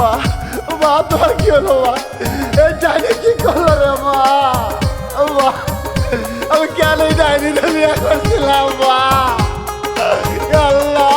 মা মা, তোমার কি হলো, মা? এই ডাইনি কি করল রে, মা? মা, আমি কেন এই ডাইনিটা বিয়ে করছিলাম মা। আল্লাহ।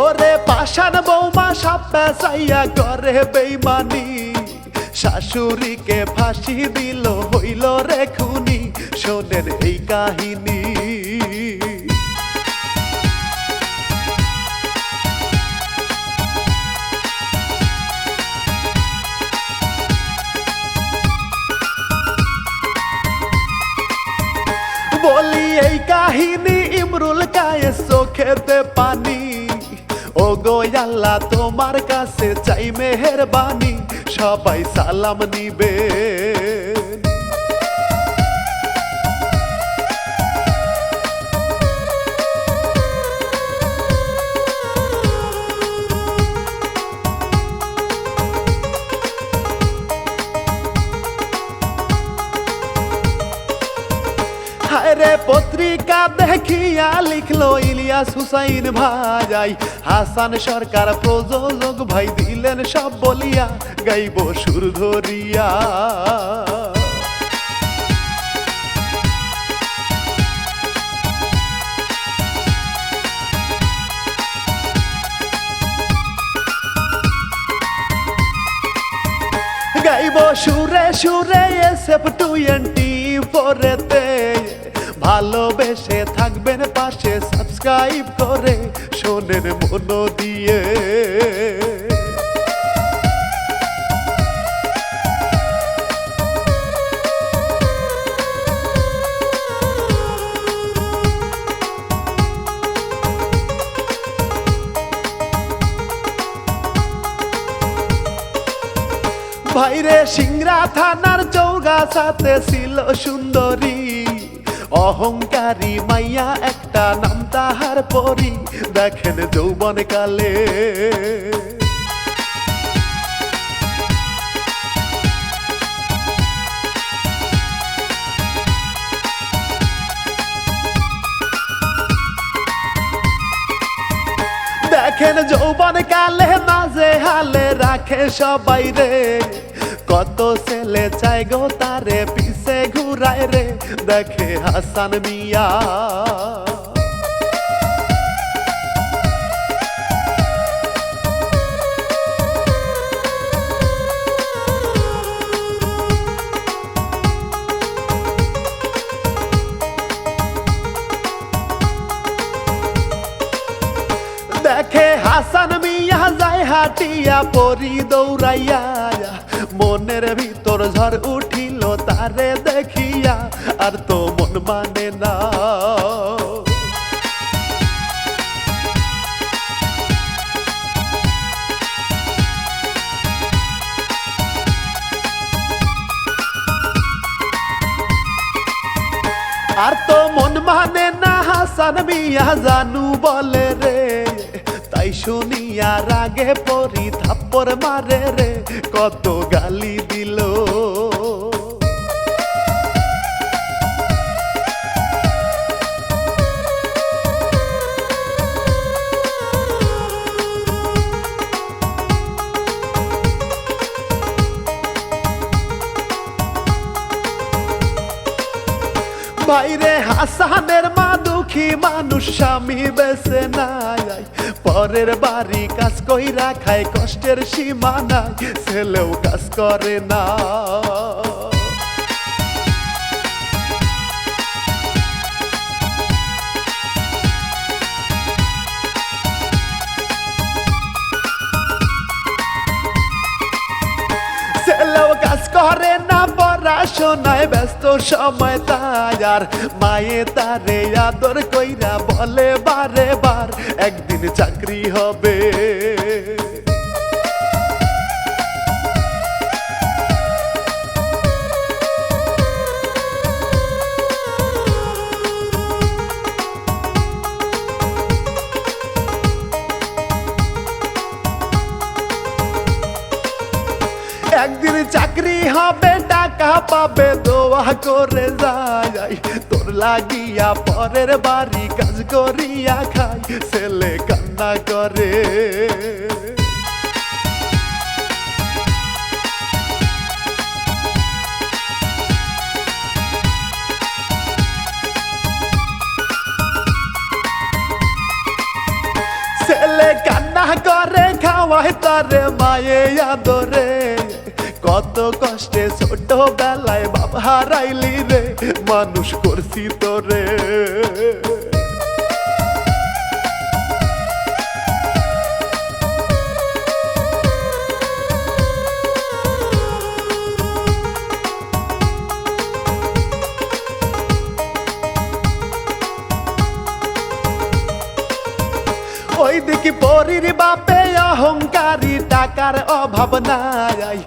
ওরে পাশান বৌমা সাপ পেঁচাইয়া করে বেইমানি, শাশুড়িকে ফাঁসি দিল, হইল রে খুনি, শোনেন এই কাহিনী। বলি, এই কাহিনী ইমরুল কায়ে চোখেতে পানি। ও গো আল্লাহ, তোমার কাছে চাই মেহেরবানি। সবাই সালাম নিবে। পত্রিকা দেখিয়া লিখলো ইলিয়াস হুসাইন ভাই হাসান সরকার প্রযোজক ভাই দিলেন সব বলিয়া গাইব সুর ধরিয়া। গাইব সুরে সুরে এসএফ টোয়েন্টি ফোরেতে। ভালোবেসে থাকবেন পাশে সাবস্ক্রাইব করে শোনেন মন দিয়ে। ভাইরে সিংরা থানার চৌগাছাতে ছিল সুন্দরী। অহংকারী মাইয়া, একটা নাম তাহার পরি। দেখেন যৌবন কালে দেখেন যৌবন কালে মাঝে হালে রাখে সবাই রে। কত ছেলে চাই গো তারে পিছে ঘুরায় রে দেখে হাসান মিয়া দেখে হাসান মিয়া যায় হাটিয়া পরি দৌড়াইয়া মনের ভিতর ঝড় উঠিল তারে দেখিয়া আর তো মন মানে না। আর তো মন মানে না, হাসান মিয়া জানু বলে রে। তাই শুনিয়া রাগে পরি থাপ্পর মারে রে। কত গালি দিল হাসানের মা দুঃখী মানুষ, স্বামী বেছে নাই। পরের বাড়ি কাজ কইরা খায়, কষ্টের সীমা নাই, ছেলেও কাজ করে না। ছেলেও কাজ করে না পড়াশোনায় ব্যস্ত সময় তাই আর মায়ে তারে আদর কইরা বলে বারে বার, একদিন চাকরি হবে। একদিন চাকরি হবে টাকা পাবে, দোয়া করে যায়। তোর লাগিয়া পরের বাড়ি কাজ করিয়া খাই, ছেলে কান্না করে। ছেলে কান্না করে খাওয়াই তারে মায়ে আদরে। কত কষ্টে ছোট বেলায় বাপ হারাইলি রে, মানুষ করছি তোরে। ওই দিকে পরির বাপে অহংকারী, টাকার অভাব নাই।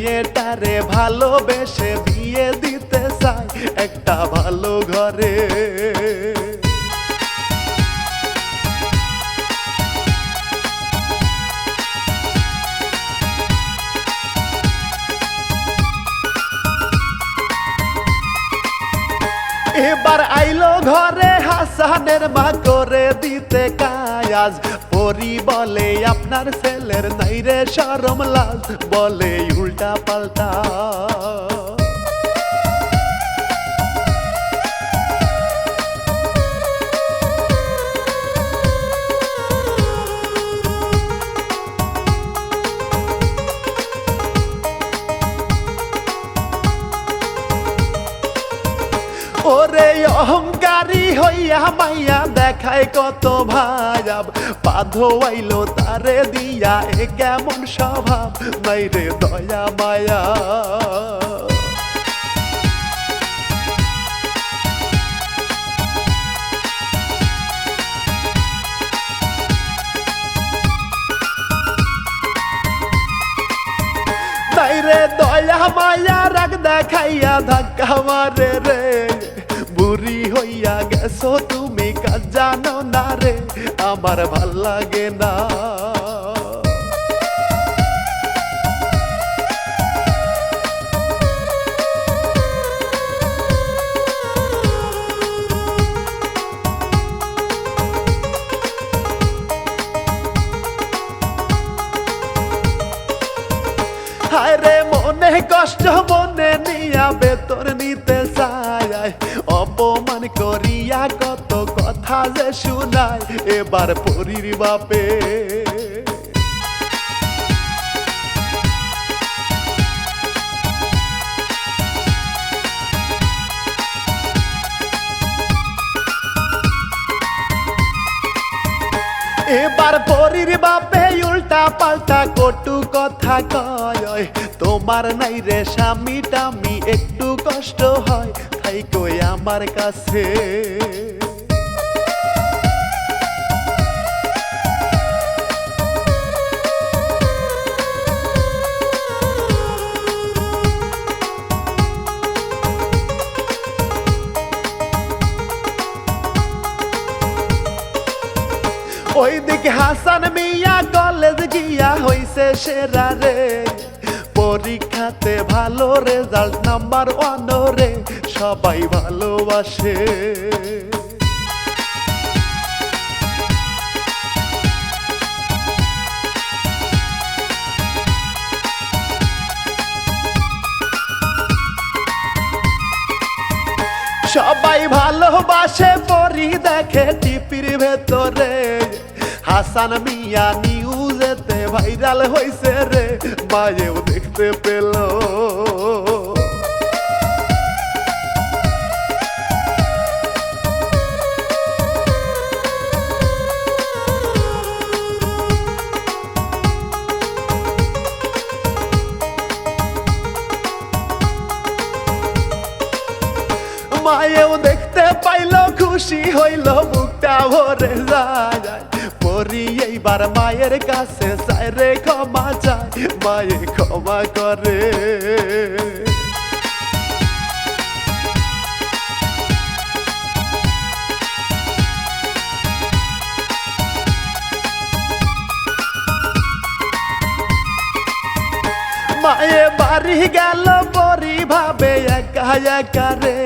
মেয়েটারে ভালোবেসে বিয়ে দিতে চাই একটা ভালো ঘরে। এবার আইলো ঘরে হাসানের মা করে দিতে কায়াজ পরি বলে আপনার ছেলের নাই রে সরম লাজ, বলে উল্টা পাল্টা। ওরে অহংকারী হইয়া মাইয়া দেখায় কত ভাজাব বাধোয়াইলো তারে দিয়া, এ কেমন স্বভাব? নাই রে দয়া, মায়া। রে দয়া, মায়া, রাগ দেখাইয়া ধাক্কা মারে রে। বুড়ি হইয়া গেছো তুমি, কাজ জানো না রে। আমার ভালো লাগে না। এবার পরির বাপে এবার পরির বাপে উল্টা পাল্টা কটু কথা কয় তোমার নাই রে স্বামী টামি একটু কষ্ট হয় তাই কই আমার কাছে দিকে হাসান মিয়া কলেজ গিয়া হইছে সেরা রে। পরীক্ষাতে ভালো রেজাল্ট নাম্বার ওয়ান রে, সবাই ভালোবাসে। সবাই ভালোবাসে, পরি দেখে টিপির ভেতরে। হাসান মিয়া নিউজেতে ভাইরাল হইছে রে, মায়েও দেখতে পেল। মায়েও দেখতে পাইল, খুশি হইল বুকটা ভরে যায়। এইবার মায়ের কাছে রে, ক্ষমা চায় মায়ে ক্ষমা করে। মায়ে বাড়ি গেল পরি ভাবে একা একা রে।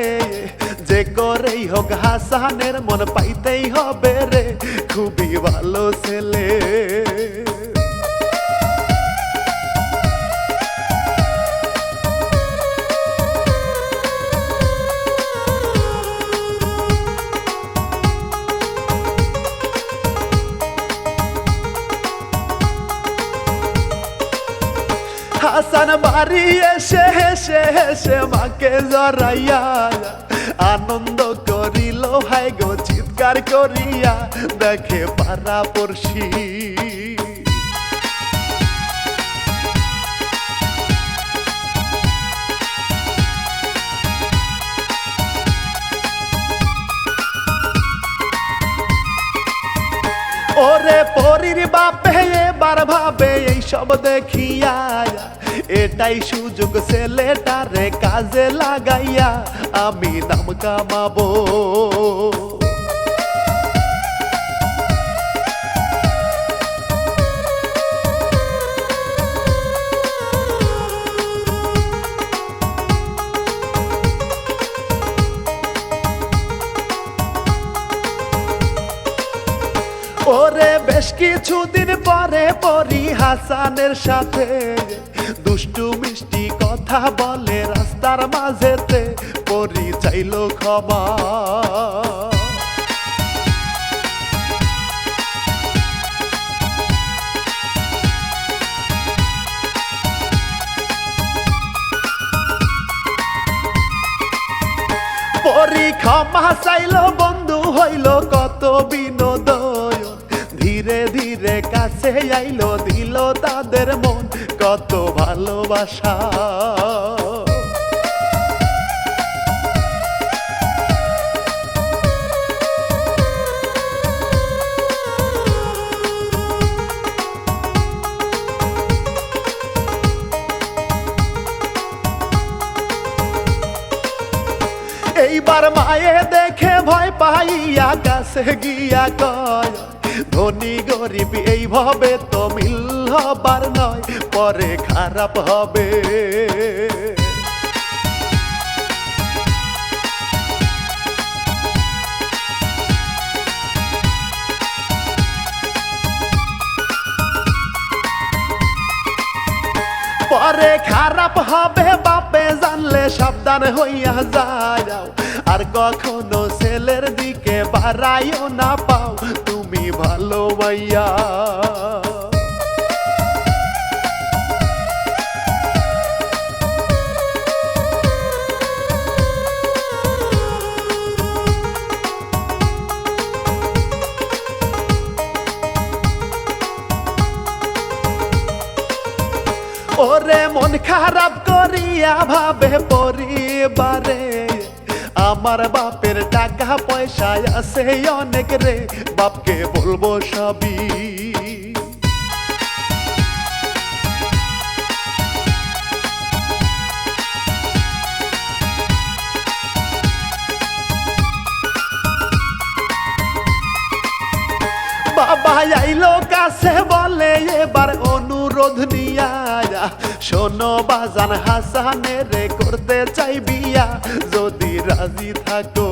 যে করেই হোক হাসানের মন পাইতেই হবে রে। খুবই ভালো ছেলে। বাড়ি এসে হেসে হেসে মাকে জড়াইয়া আনন্দ করিল হাই গো চিৎকার করিয়া দেখে পারা পড়শি ওরে পরির বাপে, এবার ভাবে এইসব দেখিয়া এটাই সুযোগ ছেলেটারে কাজে লাগাইয়া আমি নাম কামাবো। ওরে বেশ কিছুদিন পরে পরি হাসানের সাথে। দুষ্টু মিষ্টি কথা বলে রাস্তার মাঝেতে পরি চাইল ক্ষমা। পরি ক্ষমা চাইল, বন্ধু হইল কত বিনোদন। ধীরে ধীরে কাছে আইলো, দিল তাদের মন। কত ভালোবাসা। এইবার মায়ে দেখে ভয় পাইয়া কাছে গিয়া কয় ধনী গরিব এইভাবে তো মিল হবার নয়, পরে খারাপ হবে। পরে খারাপ হবে, বাপে জানলে সাবধান হইয়া যাও আর কখনো ছেলের দিকে বাড়াইও না পাও তুমি ভালো মাইয়া ওরে মন খারাপ করিয়া ভাবে পরিবারে। আমার বাপের টাকা পয়সা আছে অনেক রে, বাপকে বলব সবই। বাবা আইলো কাছে বলে, এবার অনুরোধ নিয়া শোনো বাজান হাসানের করতে চাই বিয়া। যদি রাজি থাকো।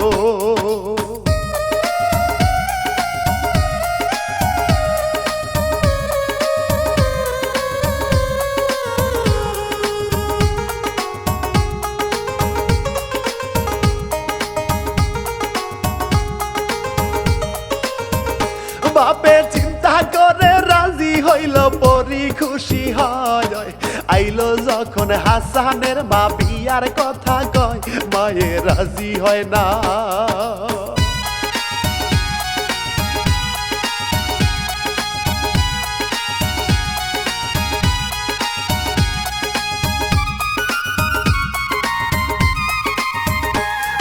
আইলো যখন হাসানের মা বিয়ার কথা কয়, মায়ে রাজি হয় না।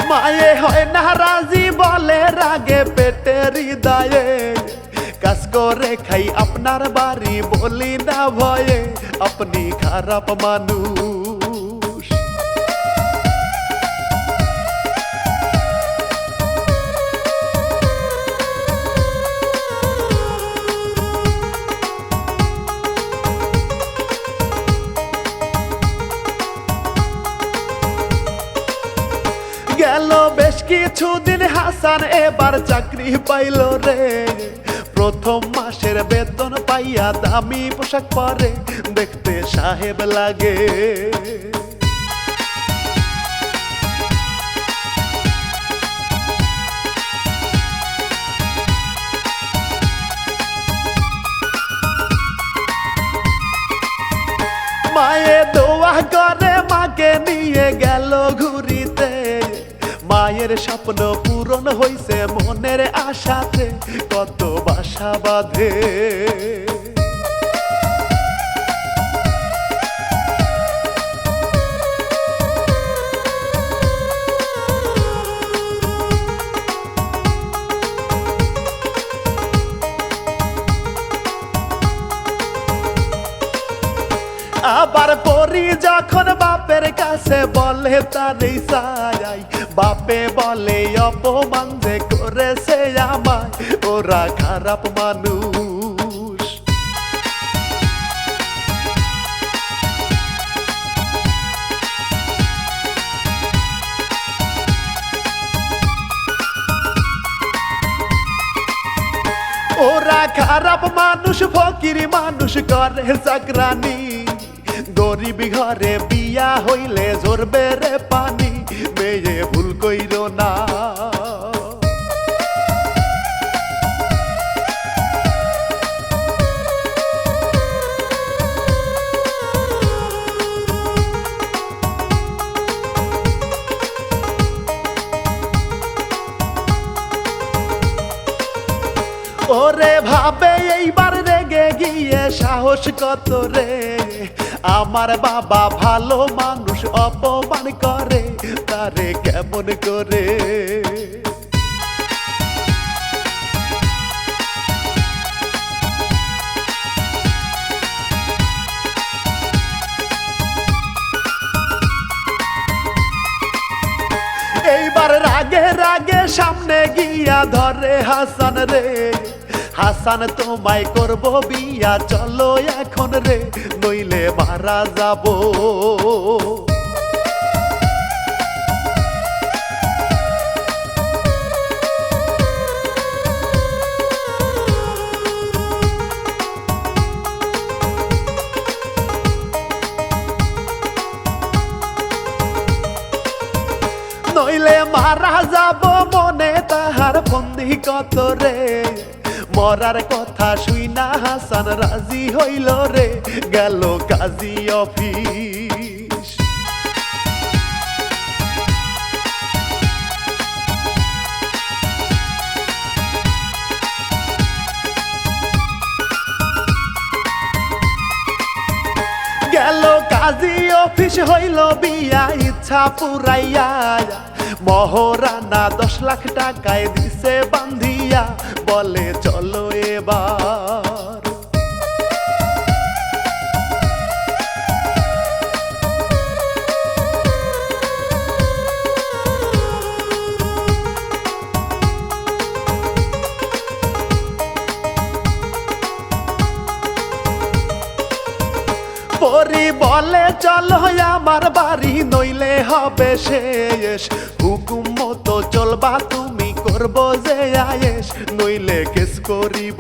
মায়ে হয় না, রাজি বলে রাগে পেটে হৃদয়ে। विकास करे खाई अपनार बारी, बोली ना भये अपनी खराब मानू गेलो बेश किछु दिन हासान, एबार चाकरी पाइलो रे। প্রথম মাসের বেতন পাইয়া দামি পোশাক পরে দেখতে সাহেব লাগে। মায়ে দোয়া করে, মাকে নিয়ে গেল ঘুরিতে মায়ের স্বপ্ন পূরণ হইছে মনের আশাতে, কত বাসা বাঁধে। আবার পরি যখন বাপের কাছে বলে, তার সাই বাপে বলে অপমান যে করেছে আমায়। ওরা খারাপ মানুষ। ওরা খারাপ মানুষ, ফকির মানুষ করে চাকরানি গরিব ঘরে বিয়া হইলে জোরবে রে পানি। মেয়ে কইর না। ওরে ভাবে এইবার সাহস কত রে? আমার বাবা ভালো মানুষ, অপমান করে। তারে কেমন করে? এইবার রাগে রাগে সামনে গিয়া ধরে হাসান রে। হাসান, তোমায় করব বিয়া। চলো এখন রে, নইলে মারা যাব। নইলে মারা যাব মনে, তাহার বন্দি কত রে? মরার কথা শুই না, হাসান রাজি হইল রে, গেল কাজী অফিস। গেল কাজী অফিস হইল বিয়া ইচ্ছা পুরাইয়া। মহরানা দশ লাখ টাকায় দিছে বান্ধিয়া। বলে, চলো এবার। পরি বলে, চলো আমার বাড়ি, নইলে হবে শেষ। হুকুম মতো চলবা তুমি করব যে আয়েস নইলে কেস করিব।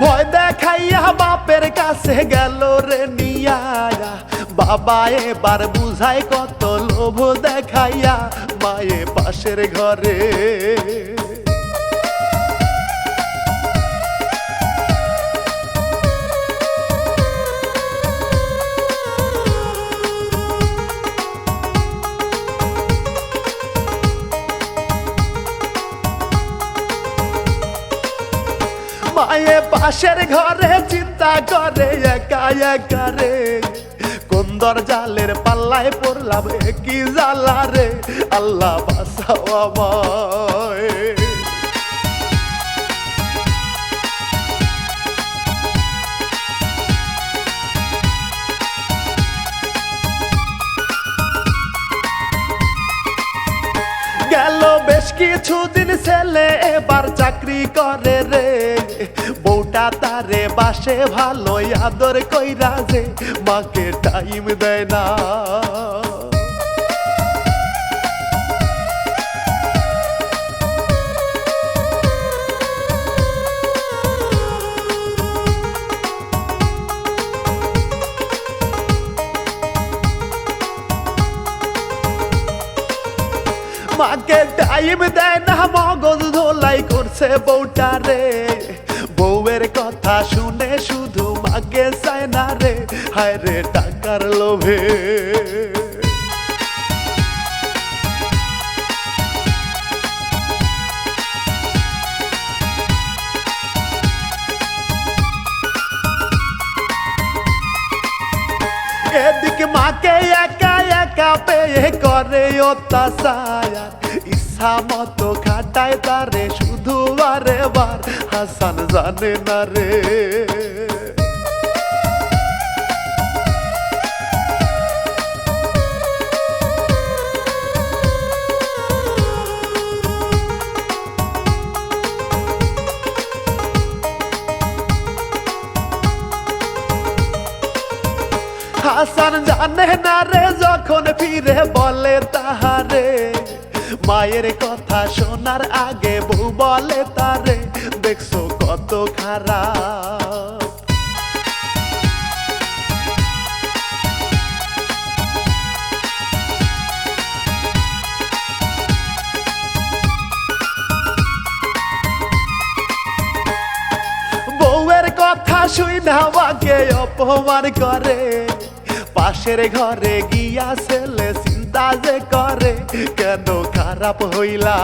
ভয় দেখাইয়া বাপের কাছে গেল রে নিয়া বাবা এবার বুঝাই কত লোভ দেখাইয়া মায়ে পাশের ঘরে। পাশের ঘরে চিন্তা করে, একা একা রে। কুন্দর জালের পাল্লায় পড়লাম কি জ্বালা রে। আল্লাহ বাসাও আমায়। গেল বেশ কিছুদিন ছেলে, এবার চাকরি করে রে। বউটা তারে বাসে ভালো আদর কইরা যে মাকে টাইম দেয় না। মাকে টাইম দেয় না, মগজ ধোলাই করছে বউটা রে। কথা শুনে শুধু মাকে চায় না রে। হায় রে টাকার লোভে। এদিকে মাকে একা একা পেয়ে করে অত্যাচার। ইচ্ছা মতো খাটায় তারে, শুধু বারে বার। হাসান জানে না রে। হাসান জানে না রে, যখন ফিরে বলে তাহারে মায়ের কথা শোনার আগে বউ বলে তারে, দেখছ কত খারাপ? কথা শুই অপমান করে। পাশের ঘরে গিয়া ছেলে চিন্তা যে করে কেন খারাপ হইলা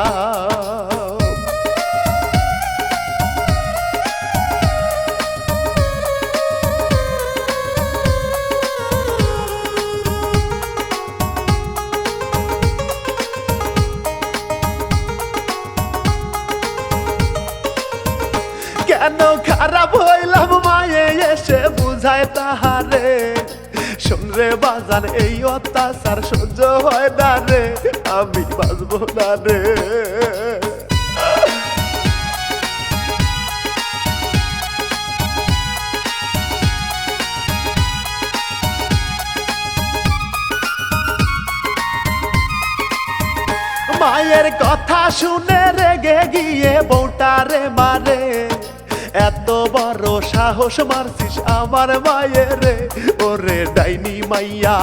কেন খারাপ হইলাম? মায়ে এসে বুঝায় তাহারে। শুনরে বাজান, এই অত্যাচার সহ্য হয় না রে, আমি বাঁচবো না রে। মায়ের কথা শুনে রেগে গিয়ে বউটারে মারে। বড় সাহস মারছিস আমার মায়ের ওরে ডাইনি মাইয়া।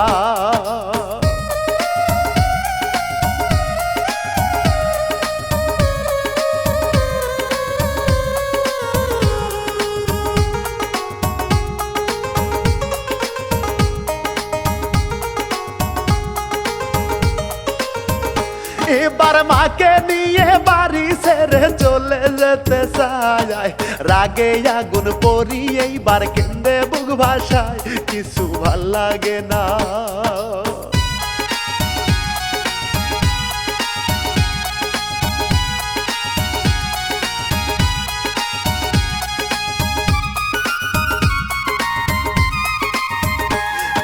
যেতে চায় রাগে আগুন পরি এইবার কেন্দ্রে বুক ভাষায় কিছু ভালো লাগে না।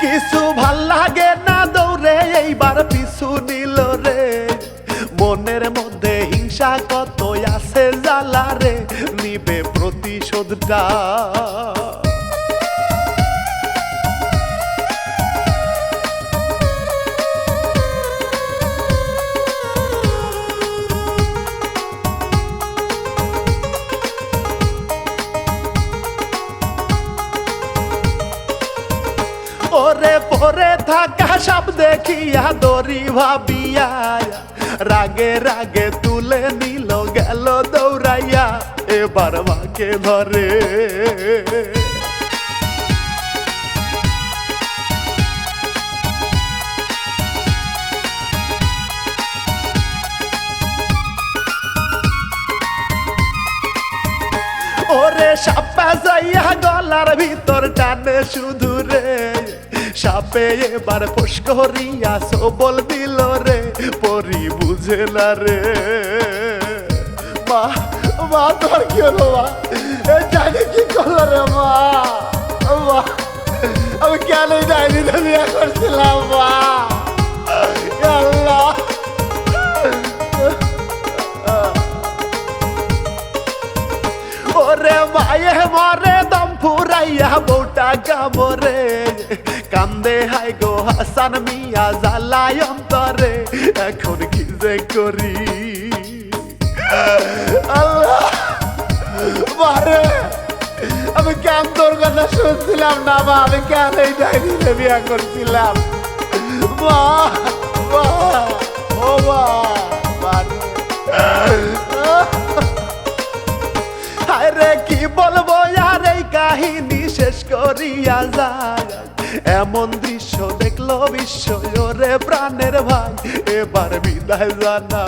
কিছু ভালো লাগে না দৌড়ে, এইবার পিছু নিল রে। মনের মধ্যে হিংসা কত আছে জালারে নিবে প্রতিশোধটা। থাকা সব দেখিয়া দড়ি ভাবিয়া। রাগে রাগে তুলে নিল, গেল দৌড়াইয়া, এবার মাকে ধরে। ওরে সাপা যাইয়া গলার ভিতর টানে শুধু রে। সাপে এবার ফোস করিয়া সবল দিল রে, পরি বুঝে না রে। মা মা তোর কি হলো, মা? এ জানি কি করল রে, মা। আমি কেন এই ডাইনিটা বিয়ে করছিলাম, মা। আল্লাহ। ওরে মায়ে মরে দম ফুরাইয়া বউটা গো হাসান মিয়া জ্বালাই অন্তরে, এখন কি যে করি? আল্লাহ মারে আমি কেন তোর কথা শুনছিলাম না মা, আমি কেন এই ডাইনিতে বিয়া করছিলাম? মা মা, ও আরে কি বলব আর এই কাহিনী শেষ করিয়া যায়। এমন দৃশ্য দেখল বিশ্ব প্রাণের ভাই এবার বিদায় জানা